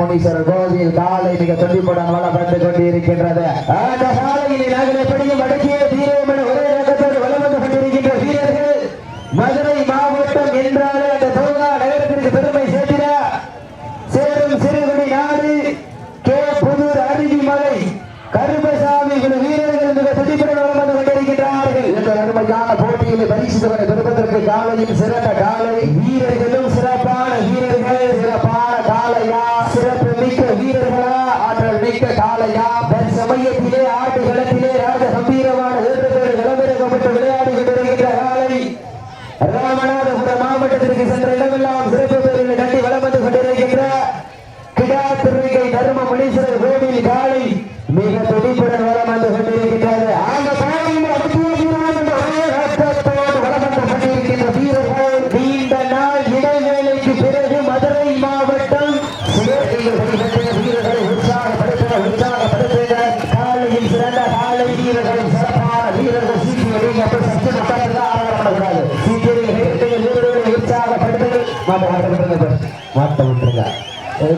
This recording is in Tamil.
முனீஸ்வரர் கோவில் காலை மிக துண்டிப்புடன் வளப்பட்டு கொண்டு இருக்கின்றது அந்த சாலையில் நாங்கள் எப்படியும் அடக்கிய தீரம் என ஒரே நோக்கத்தோடு வளம் வந்து கொண்டிருக்கின்ற வீரர்கள் மதுரை மாவட்டம் என்றாலே அந்த தோகா நகரத்திற்கு பெருமை சேர்த்திட சேரும் சிறுகுடி நாடு கே. புதூர் அருவிமலை கருமசாமி வீரர்கள் மிக துண்டிப்புடன் வளம் வந்து கொண்டிருக்கின்றார்கள். இந்த அருமையான போட்டியில் பரிசு பெறுவதற்கு காலையில் சிறந்த காலை ஆற்றல் மிக்க காலையா சமயத்திலே ஆட்டு களத்திலே ராஜ கம்பீரமான வீரர்கள் விளம்பரப்பட்டு விளையாடி கொண்டிருக்கின்ற காலை ராமநாதபுரம் மாவட்டத்திற்கு சென்ற இடமெல்லாம் சிறப்பு பேரில் கட்டி வளம் வந்து கொண்டிருக்கின்ற கிடா திருவிகை தர்ம முனீஸ்வரர் கோவில் காலை மிக துடிப்புடன் வளம் வந்து கொண்டிருக்கின்றது. அந்த பாதையில் நீண்ட நாள் இடைவேளைக்கு பிறகு மதுரை மாவட்டம் சிவகங்கையில் வெளிப்பட்ட வீரர்களை உற்சாகப்படுத்த உற்சாகப்படுத்துகிற காலையில் சிறந்த வீரர்களை சிறப்பான வீரர்கள் சீட்டி வெளியிட்டு சத்து மக்கள் ஆரம்பப்படக்கூடாது சீட்டியை வீரர்களை உற்சாகப்படுத்துங்கள். மாட்ட மாட்ட விட்டுருங்க மாட்ட விட்டுருங்க